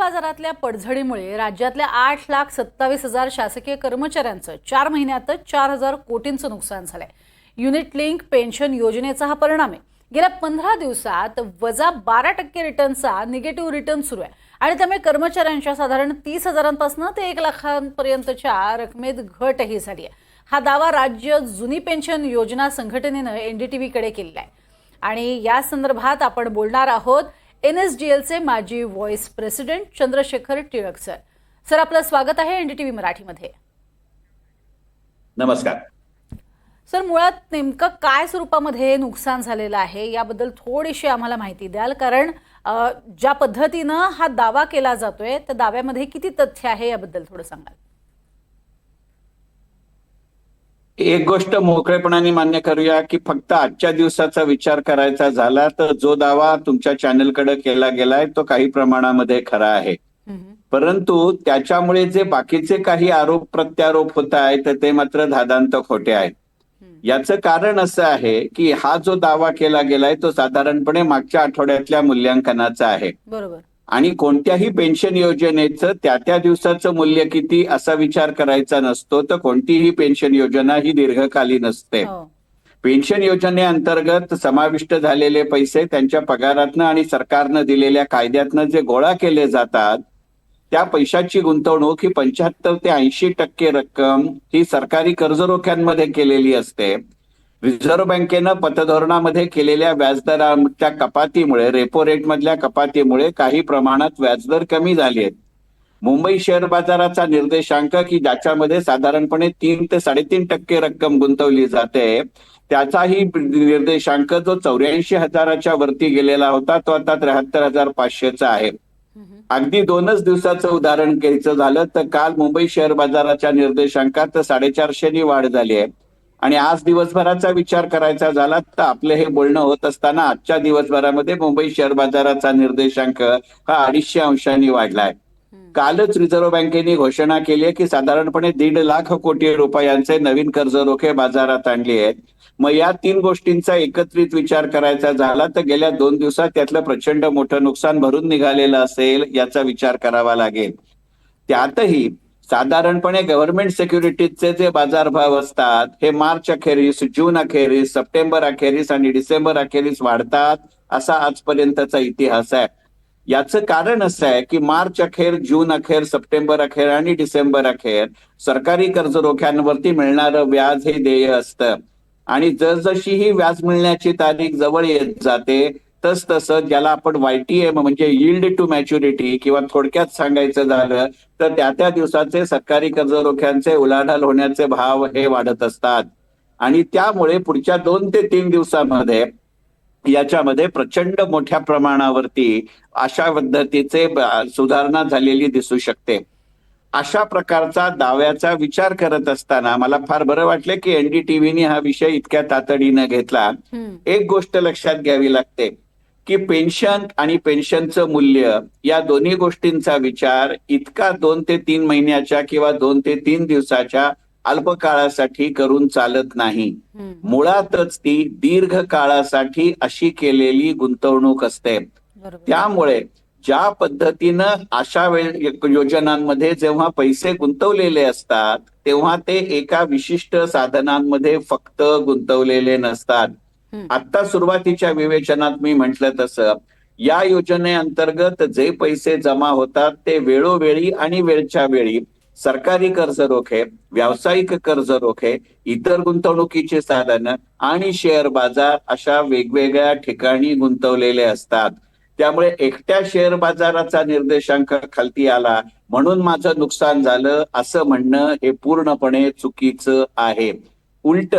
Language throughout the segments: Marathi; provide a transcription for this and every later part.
बाजारातल्या पडझडीमुळे राज्यातल्या आठ लाख सत्तावीस हजार शासकीय कर्मचाऱ्यांचं चार महिन्यातच चार हजार कोटींचं नुकसान झालंय. युनिट लिंक पेन्शन योजनेचा हा परिणाम आहे. गेल्या पंधरा दिवसात वजा बारा टक्के रिटर्नचा निगेटिव्ह रिटर्न सुरू आहे. आणि त्यामुळे कर्मचाऱ्यांच्या साधारण तीस हजारांपासून ते एक लाखांपर्यंतच्या रकमेत घटही झाली आहे. हा दावा राज्य जुनी पेन्शन योजना संघटनेनं एनडीटीव्हीकडे केलेला आहे. आणि या संदर्भात आपण बोलणार आहोत एन एस डी एलचे माजी vice president Chandrashekhar Tilak sir. Sir आपलं स्वागत आहे एनडीटीव्ही मराठीमध्ये. नमस्कार. सर मुळात नेमकं काय स्वरूपामध्ये नुकसान झालेलं आहे याबद्दल थोडीशी आम्हाला माहिती द्याल कारण ज्या पद्धतीनं हा दावा केला जातोय त्या दाव्यामध्ये किती तथ्य आहे याबद्दल थोडं सांगाल. एक गोष्ट मोकळेपणाने मान्य करूया की फक्त आजच्या दिवसाचा विचार करायचा झाला तर जो दावा तुमच्या चॅनलकडे केला गेलाय तो काही प्रमाणामध्ये खरा आहे. परंतु त्याच्यामुळे जे बाकीचे काही आरोप प्रत्यारोप होत आहेत तर ते मात्र धादांत खोटे आहेत. याचं कारण असं आहे की हा जो दावा केला गेलाय तो साधारणपणे मागच्या आठवड्यातल्या मूल्यांकनाचा आहे बरोबर आणि कोणत्याही पेन्शन योजनेचं त्या त्या दिवसाचं मूल्य किती असा विचार करायचा नसतो तर कोणतीही पेन्शन योजना ही दीर्घकालीन असते. हो. पेन्शन योजनेअंतर्गत समाविष्ट झालेले पैसे त्यांच्या पगारातनं आणि सरकारनं दिलेल्या कायद्यातनं जे गोळा केले जातात त्या पैशाची गुंतवणूक ही पंच्याहत्तर ते ऐंशी टक्के रक्कम ही सरकारी कर्जरोख्यांमध्ये केलेली असते. रिझर्व्ह बँकेनं पतधोरणामध्ये केलेल्या व्याजदराच्या कपातीमुळे रेपो रेट मधल्या कपातीमुळे काही प्रमाणात व्याजदर कमी झाले आहेत. मुंबई शेअर बाजाराचा निर्देशांक की ज्याच्यामध्ये साधारणपणे तीन ते साडेतीन टक्के रक्कम गुंतवली जाते त्याचाही निर्देशांक जो चौऱ्याऐंशी हजाराच्या वरती गेलेला होता तो आता त्र्याहत्तर हजार पाचशेचा आहे. अगदी दोनच दिवसाचं उदाहरण घ्यायचं झालं तर काल मुंबई शेअर बाजाराच्या निर्देशांकात साडेचारशेनी वाढ झाली आहे. आणि आज दिवसभराचा विचार करायचा झाला तर आपलं हे बोलणं होत असताना आजच्या दिवसभरामध्ये मुंबई शेअर बाजाराचा निर्देशांक हा अडीचशे अंशांनी वाढलाय. कालच रिझर्व्ह बँकेने घोषणा केली आहे की साधारणपणे दीड लाख कोटी रुपयांचे नवीन कर्जरोखे बाजारात आणले आहेत. मग या तीन गोष्टींचा एकत्रित विचार करायचा झाला तर गेल्या दोन दिवसात त्यातलं प्रचंड मोठं नुकसान भरून निघालेलं असेल याचा विचार करावा लागेल. त्यातही साधारणपणे गव्हर्नमेंट सिक्युरिटीजचे जे बाजारभाव असतात हे मार्च अखेरीस जून अखेरीस सप्टेंबर अखेरीस आणि डिसेंबर अखेरीस वाढतात असा आजपर्यंतचा इतिहास आहे. याचं कारण असं आहे की मार्च अखेर जून अखेर सप्टेंबर अखेर आणि डिसेंबर अखेर सरकारी कर्जरोख्यांवरती मिळणारं व्याज हे देय असतं. आणि जसजशी ही व्याज मिळण्याची तारीख जवळ येत जाते तस तसं ज्याला आपण वायटीएम म्हणजे यील्ड टू मॅच्युरिटी किंवा थोडक्यात सांगायचं झालं तर त्या त्या दिवसाचे सरकारी कर्जरोख्यांचे उलाढाल होण्याचे भाव हे वाढत असतात. आणि त्यामुळे पुढच्या दोन ते तीन दिवसामध्ये याच्यामध्ये प्रचंड मोठ्या प्रमाणावरती अशा पद्धतीचे सुधारणा झालेली दिसू शकते. अशा प्रकारचा दाव्याचा विचार करत असताना मला फार बरं वाटलं की एनडीटीव्हीने हा विषय इतक्या तातडीनं घेतला. एक गोष्ट लक्षात घ्यावी लागते. की पेन्शन आणि पेन्शनचं मूल्य या दोन्ही गोष्टींचा विचार इतका दोन ते तीन महिन्याच्या किंवा दोन ते तीन दिवसाच्या अल्पकाळासाठी करून चालत नाही. मुळातच ती दीर्घ काळासाठी अशी केलेली गुंतवणूक असते त्यामुळे ज्या पद्धतीनं अशा वेळ योजनांमध्ये जेव्हा पैसे गुंतवलेले असतात तेव्हा ते एका विशिष्ट साधनांमध्ये फक्त गुंतवलेले नसतात. आता सुरुवातीच्या विवेचनात मी म्हटलं तसं या योजनेअंतर्गत जे पैसे जमा होतात ते वेळोवेळी आणि वेळच्या वेळी सरकारी कर्ज रोखे व्यावसायिक कर्ज रोखे इतर गुंतवणुकीची साधनं आणि शेअर बाजार अशा वेगवेगळ्या ठिकाणी गुंतवलेले असतात. त्यामुळे एकट्या शेअर बाजाराचा निर्देशांक खालती आला म्हणून माझं नुकसान झालं असं म्हणणं हे पूर्णपणे चुकीचं आहे. उलट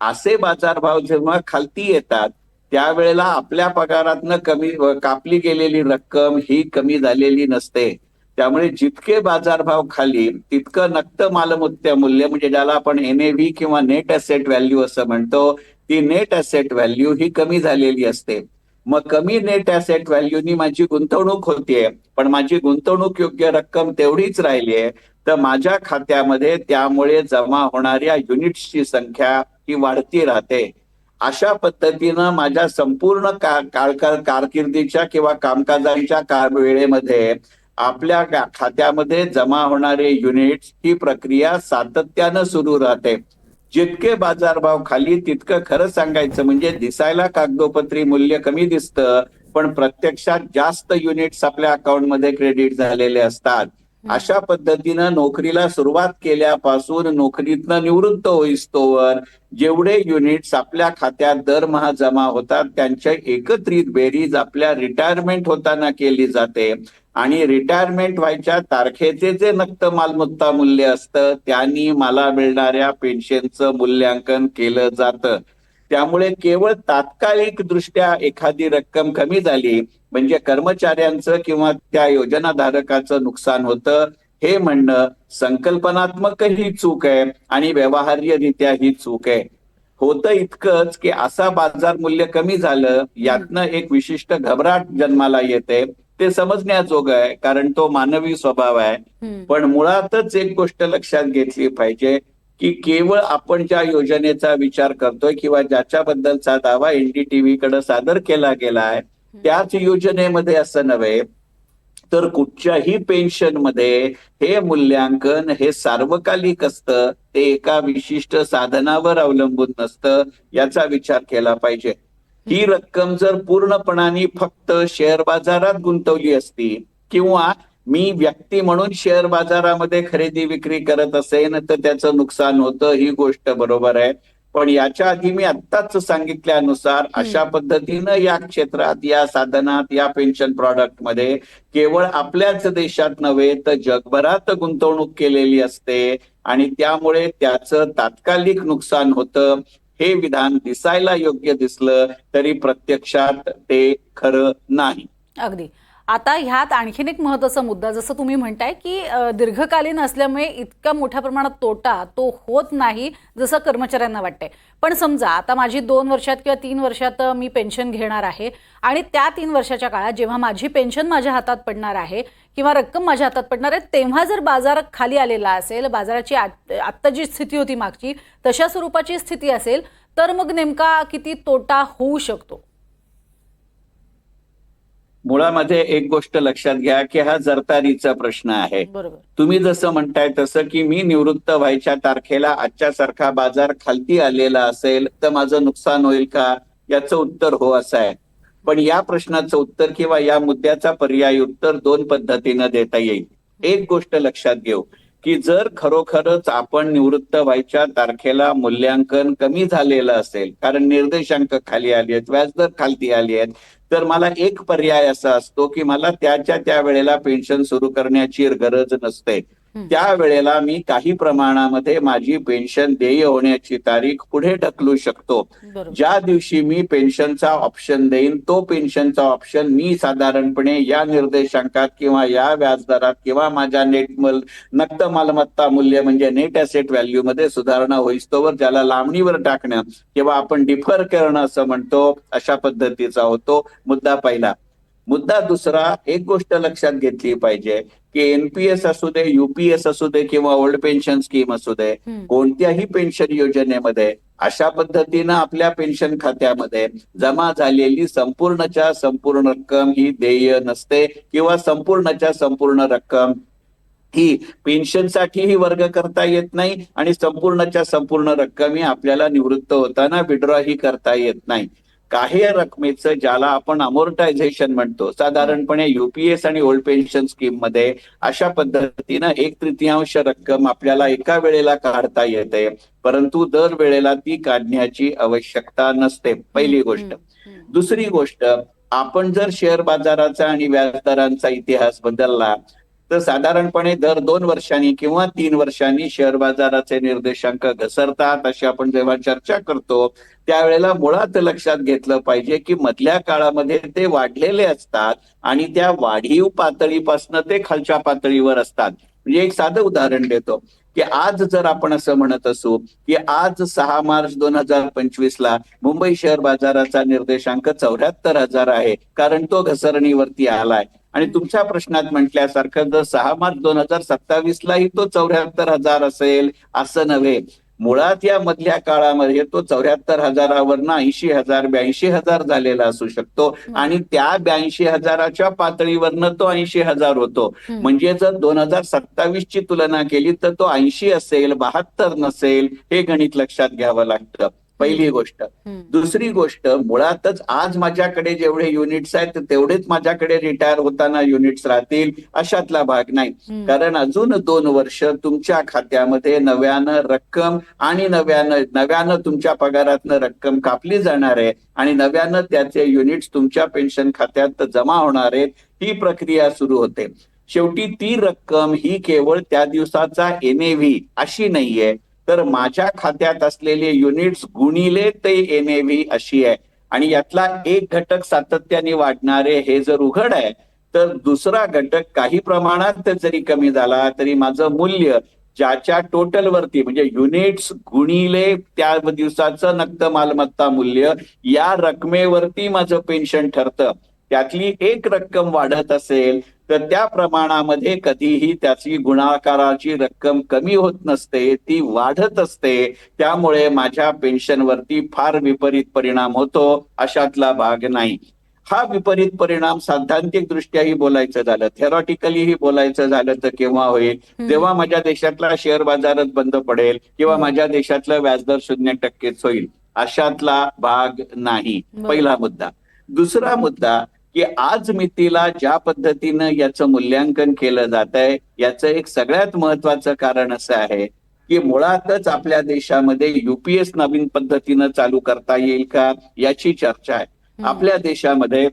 असे बाजारभाव जेव्हा खालती येतात त्यावेळेला आपल्या पगारातनं कमी कापली गेलेली रक्कम ही कमी झालेली नसते. त्यामुळे जितके बाजारभाव खाली तितकं नक्त मालमत्ता मूल्य म्हणजे ज्याला आपण एनएव्ही किंवा नेट असेट व्हॅल्यू असं म्हणतो ती नेट असेट व्हॅल्यू ही कमी झालेली असते. मग कमी नेट असेट व्हॅल्यूनी माझी गुंतवणूक होतीये पण माझी गुंतवणूक योग्य रक्कम तेवढीच राहिली आहे तर माझ्या खात्यामध्ये त्यामुळे जमा होणाऱ्या युनिट्सची संख्या ही वाढती राहते. अशा पद्धतीनं माझ्या संपूर्ण का- काळ कार- कारकिर्दीच्या किंवा कामकाजांच्या का वेळेमध्ये आपल्या खात्यामध्ये जमा होणारे युनिट्स ही प्रक्रिया सातत्यानं सुरू राहते. जितके बाजारभाव खाली तितकं खरं सांगायचं म्हणजे दिसायला कागदोपत्री मूल्य कमी दिसतं पण प्रत्यक्षात जास्त युनिट्स आपल्या अकाउंटमध्ये क्रेडिट झालेले असतात. अशा पद्धतीनं नोकरीला सुरुवात केल्यापासून नोकरीतनं निवृत्त होईस्तोवर जेवढे युनिट्स आपल्या खात्यात दरमहा जमा होतात त्यांच्या एकत्रित बेरीज आपल्या रिटायरमेंट होताना केली जाते. आणि रिटायरमेंट व्हायच्या तारखेचे जे नक्त मालमत्ता मूल्य असतं त्यांनी मला मिळणाऱ्या पेन्शनचं मूल्यांकन केलं जातं. त्यामुळे केवळ तात्कालिक दृष्ट्या एखादी रक्कम कमी झाली म्हणजे कर्मचाऱ्यांचं किंवा त्या योजनाधारकाचं नुकसान होतं हे म्हणणं संकल्पनात्मकही चूक आहे आणि व्यवहार्यरित्या ही चूक आहे. होतं इतकंच की असा बाजार मूल्य कमी झालं यातनं एक विशिष्ट घबराट जन्माला येते. ते समजण्याजोगं आहे कारण तो मानवी स्वभाव आहे. पण मुळातच एक गोष्ट लक्षात घेतली पाहिजे की केवळ आपण ज्या योजनेचा विचार करतोय किंवा ज्याच्याबद्दलचा दावा एनडीटीव्ही कडे सादर केला गेलाय त्याच योजनेमध्ये असं नव्हे तर कुठच्याही पेन्शनमध्ये हे मूल्यांकन हे सार्वकालिक असतं ते एका विशिष्ट साधनावर अवलंबून नसतं याचा विचार केला पाहिजे. ही रक्कम जर पूर्णपणाने फक्त शेअर बाजारात गुंतवली असती किंवा मी व्यक्ती म्हणून शेअर बाजारामध्ये खरेदी विक्री करत असेन तर त्याचं नुकसान होतं ही गोष्ट बरोबर आहे. पण याच्या आधी मी आत्ताच सांगितल्यानुसार अशा पद्धतीनं या क्षेत्रात या साधनात या पेन्शन प्रॉडक्टमध्ये केवळ आपल्याच देशात नव्हे तर जगभरात गुंतवणूक केलेली असते आणि त्यामुळे त्याचं तात्कालिक नुकसान होतं हे विधान दिसायला योग्य दिसलं तरी प्रत्यक्षात ते खरं नाही. अगदी. आता ह्यात आणखीन एक महत्त्वाचा मुद्दा जसं तुम्ही म्हणताय की दीर्घकालीन असल्यामुळे इतका मोठ्या प्रमाणात तोटा तो होत नाही जसं कर्मचाऱ्यांना वाटतंय. पण समजा आता माझी दोन वर्षात किंवा तीन वर्षात मी पेन्शन घेणार आहे आणि त्या तीन वर्षाच्या काळात जेव्हा माझी पेन्शन माझ्या हातात पडणार आहे किंवा रक्कम माझ्या हातात पडणार आहे तेव्हा जर बाजार खाली आलेला असेल बाजाराची आत- आत्ता जी स्थिती होती मागची तशा स्वरूपाची स्थिती असेल तर मग नेमका किती तोटा होऊ शकतो? मुळामध्ये एक गोष्ट लक्षात घ्या की हा जरतारीचा प्रश्न आहे. तुम्ही जसं म्हणताय तसं की मी निवृत्त व्हायच्या तारखेला आजच्या सारखा बाजार खालती आलेला असेल तर माझं नुकसान होईल का? याचं उत्तर हो असं आहे. पण या प्रश्नाचं उत्तर किंवा या मुद्द्याचा पर्याय उत्तर दोन पद्धतीनं देता येईल. एक गोष्ट लक्षात घेऊ. की जर खरोखरच आपण निवृत्त व्हायच्या तारखेला मूल्यांकन कमी झालेलं असेल कारण निर्देशांक खाली आली आहेत व्याजदर खालती आली आहेत तर मला एक पर्याय असा असतो की मला त्याच्या त्या वेळेला पेन्शन सुरू करण्याची गरज नसते. त्या वेळेला मी काही प्रमाणामध्ये माझी पेन्शन देय होण्याची तारीख पुढे ढकलू शकतो. ज्या दिवशी मी पेन्शनचा ऑप्शन देईन तो पेन्शनचा ऑप्शन मी साधारणपणे या निर्देशांकात किंवा या व्याजदरात किंवा माझ्या नेट मल नक्त मालमत्ता मूल्य म्हणजे नेट असेट व्हॅल्यू मध्ये सुधारणा होईस्तोवर ज्याला लांबणीवर टाकणं किंवा आपण डिफर करणं असं म्हणतो अशा पद्धतीचा होतो मुद्दा पहिला. मुद्दा दुसरा एक गोष्ट लक्षात घेतली पाहिजे की एनपीएस असू दे युपीएस असू दे किंवा ओल्ड पेन्शन स्कीम असू दे. कोणत्याही पेन्शन योजनेमध्ये अशा पद्धतीनं आपल्या पेन्शन खात्यामध्ये जमा झालेली संपूर्णच्या संपूर्ण रक्कम ही देय नसते किंवा संपूर्णच्या संपूर्ण रक्कम ही पेन्शनसाठीही वर्ग करता येत नाही आणि संपूर्णच्या संपूर्ण रक्कम ही आपल्याला निवृत्त होताना विड्रॉ ही करता येत नाही काही रकमेचं ज्याला आपण अमोर्टायझेशन म्हणतो साधारणपणे युपीएस आणि ओल्ड पेन्शन स्कीममध्ये अशा पद्धतीनं एक तृतीयांश रक्कम आपल्याला एका वेळेला काढता येते परंतु दर वेळेला ती काढण्याची आवश्यकता नसते पहिली गोष्ट. दुसरी गोष्ट आपण जर शेअर बाजाराचा आणि व्याजदरांचा इतिहास बदलला तर साधारणपणे दर दोन वर्षांनी किंवा तीन वर्षांनी शेअर बाजाराचे निर्देशांक घसरतात अशी आपण जेव्हा चर्चा करतो त्यावेळेला मुळात लक्षात घेतलं पाहिजे की मधल्या काळामध्ये ते वाढलेले असतात आणि त्या वाढीव पातळीपासून ते खालच्या पातळीवर असतात. म्हणजे एक साधं उदाहरण देतो की आज जर आपण असं म्हणत असू की आज सहा मार्च दोन हजार पंचवीस ला मुंबई शेअर बाजाराचा निर्देशांक चौऱ्याहत्तर हजार आहे कारण तो घसरणीवरती आलाय. आणि तुमच्या प्रश्नात म्हटल्यासारखं जर सहा मार्च दोन हजार सत्तावीस लाही तो चौऱ्याहत्तर हजार असेल असं नव्हे. मुळात या मधल्या काळामध्ये तो चौऱ्याहत्तर हजारावरनं ऐंशी हजार ब्याऐंशी हजार झालेला असू शकतो. आणि त्या ब्याऐंशी हजाराच्या पातळीवरनं तो ऐंशी हजार होतो. म्हणजे जर दोन हजार सत्तावीस ची तुलना केली तर तो ऐंशी असेल बहात्तर नसेल हे गणित लक्षात घ्यावं लागतं. पहिली गोष्ट. दुसरी गोष्ट मुळातच आज माझ्याकडे जेवढे युनिट्स आहेत तेवढेच माझ्याकडे रिटायर होताना युनिट्स राहतील अशातला भाग नाही. कारण अजून दोन वर्ष तुमच्या खात्यामध्ये नव्यानं रक्कम आणि नव्यानं नव्यानं तुमच्या पगारातनं रक्कम कापली जाणार आहे आणि नव्यानं त्याचे युनिट्स तुमच्या पेन्शन खात्यात जमा होणार आहेत ही प्रक्रिया सुरू होते. शेवटी ती रक्कम ही केवळ त्या दिवसाचा एनएव्ही अशी नाहीये. तर माझ्या खात्यात असलेले युनिट्स गुणिले ते एन एवी अशी आहे. आणि यातला एक घटक सातत्याने वाढणारे हे जर उघड आहे तर दुसरा घटक काही प्रमाणात जरी कमी झाला तरी माझं मूल्य ज्याच्या टोटल वरती म्हणजे युनिट्स गुणिले त्या दिवसाचं नक्त मालमत्ता मूल्य या रकमेवरती माझं पेन्शन ठरतं. त्यातली एक रक्कम वाढत असेल तर त्या प्रमाणामध्ये कधीही त्याची गुणाकाराची रक्कम कमी होत नसते ती वाढत असते. त्यामुळे माझ्या पेन्शनवरती फार विपरीत परिणाम होतो अशातला भाग नाही. हा विपरीत परिणाम सैद्धांतिक दृष्ट्याही बोलायचं झालं थेरॉटिकलीही बोलायचं झालं तर केव्हा होईल. जेव्हा माझ्या देशातला शेअर बाजारच बंद पडेल किंवा माझ्या देशातलं व्याजदर शून्य टक्केच होईल. अशातला भाग नाही. पहिला मुद्दा. दुसरा मुद्दा की आज मितीला ज्या पद्धतीनं याचं मूल्यांकन केलं जात आहे याचं एक सगळ्यात महत्वाचं कारण असं आहे की मुळातच आपल्या देशामध्ये युपीएस नवीन पद्धतीनं चालू करता येईल का याची चर्चा आहे. आपल्या देशामध्ये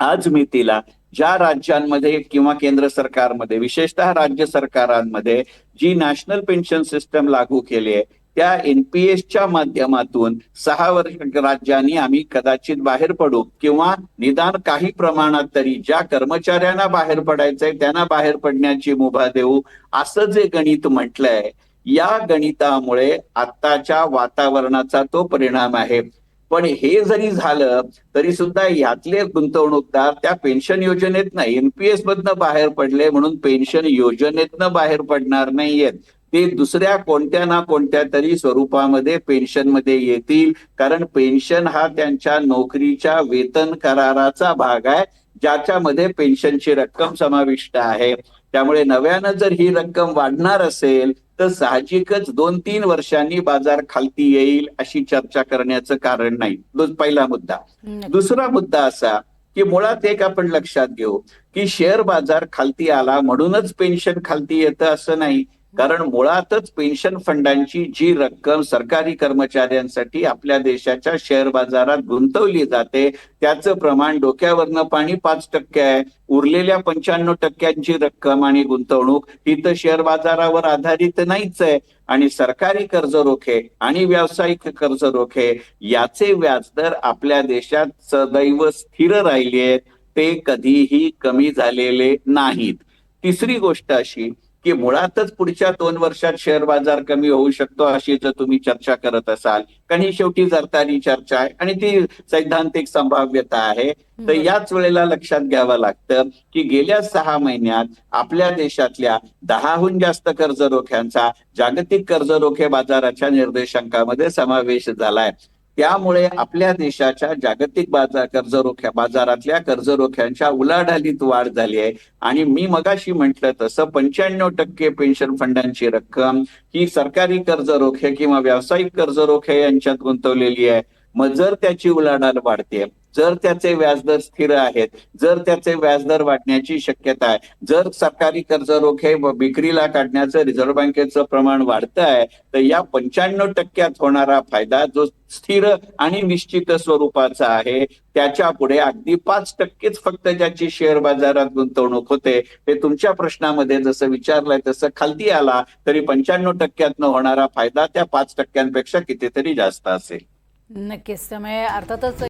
आज मितीला ज्या राज्यांमध्ये किंवा केंद्र सरकारमध्ये विशेषतः राज्य सरकारांमध्ये जी नॅशनल पेन्शन सिस्टम लागू केली आहे त्या एनपीएसच्या माध्यमातून सहा वर्ष राज्यांनी आम्ही कदाचित बाहेर पडू किंवा निदान काही प्रमाणात तरी ज्या कर्मचाऱ्यांना बाहेर पडायचंय त्यांना बाहेर पडण्याची मुभा देऊ असं जे गणित म्हटलंय या गणितामुळे आत्ताच्या वातावरणाचा तो परिणाम आहे. पण हे जरी झालं तरी सुद्धा यातले गुंतवणूकदार त्या पेन्शन योजनेतनं एनपीएस मधनं बाहेर पडले म्हणून पेन्शन योजनेतनं बाहेर पडणार नाहीयेत. ते दुसऱ्या कोणत्या ना कोणत्या तरी स्वरूपामध्ये पेन्शनमध्ये येतील. कारण पेन्शन हा त्यांच्या नोकरीच्या वेतन कराराचा भाग आहे ज्याच्यामध्ये पेन्शनची रक्कम समाविष्ट आहे. त्यामुळे नव्यानं जर ही रक्कम वाढणार असेल तर साहजिकच दोन तीन वर्षांनी बाजार खालती येईल अशी चर्चा करण्याचं कारण नाही. पहिला मुद्दा. दुसरा मुद्दा असा की मुळात एक आपण लक्षात घेऊ की शेअर बाजार खालती आला म्हणूनच पेन्शन खालती येतं असं नाही. कारण मुळातच पेन्शन फंडांची जी रक्कम सरकारी कर्मचाऱ्यांसाठी आपल्या देशाच्या शेअर बाजारात गुंतवली जाते त्याचं प्रमाण डोक्यावरनं पाणी पाच टक्के आहे. उरलेल्या पंच्याण्णव टक्क्यांची रक्कम आणि गुंतवणूक ही तर शेअर बाजारावर आधारित नाहीच आहे. आणि सरकारी कर्ज रोखे आणि व्यावसायिक कर्ज रोखे याचे व्याजदर आपल्या देशात सदैव स्थिर राहिले आहेत ते कधीही कमी झालेले नाहीत. तिसरी गोष्ट अशी की मुळातच पुढच्या दोन वर्षात शेअर बाजार कमी होऊ शकतो अशी जर तुम्ही चर्चा करत असाल. कारण ही शेवटी जरतारी चर्चा आहे आणि ती सैद्धांतिक संभाव्यता आहे. तर याच वेळेला लक्षात घ्यावं लागतं की गेल्या सहा महिन्यात आपल्या देशातल्या दहाहून जास्त कर्जरोख्यांचा जागतिक कर्जरोखे बाजाराच्या निर्देशांकामध्ये समावेश झालाय. त्यामुळे आपल्या देशाच्या जागतिक बाजार कर्जरोख्या बाजारातल्या कर्जरोख्यांच्या उलाढालीत वाढ झाली आहे. आणि मी मगाशी म्हटलं तसं पंच्याण्णव टक्के पेन्शन फंडांची रक्कम ही सरकारी कर्जरोखे किंवा व्यावसायिक कर्जरोखे यांच्यात गुंतवलेली आहे. मग जर त्याची उलाढाल वाढते जर त्याचे व्याजदर स्थिर आहेत जर त्याचे व्याजदर वाढण्याची शक्यता आहे जर सरकारी कर्ज रोखे विक्रीला काढण्याचं रिझर्व्ह बँकेचं प्रमाण वाढतं आहे तर या पंच्याण्णव टक्क्यात होणारा फायदा जो स्थिर आणि निश्चित स्वरूपाचा आहे त्याच्या पुढे अगदी पाच टक्केच फक्त ज्याची शेअर बाजारात गुंतवणूक होते ते तुमच्या प्रश्नामध्ये जसं विचारलंय तसं खालती आला तरी पंच्याण्णव टक्क्यातनं होणारा फायदा त्या पाच टक्क्यांपेक्षा कितीतरी जास्त असेल. नक्कीच. त्यामुळे अर्थातच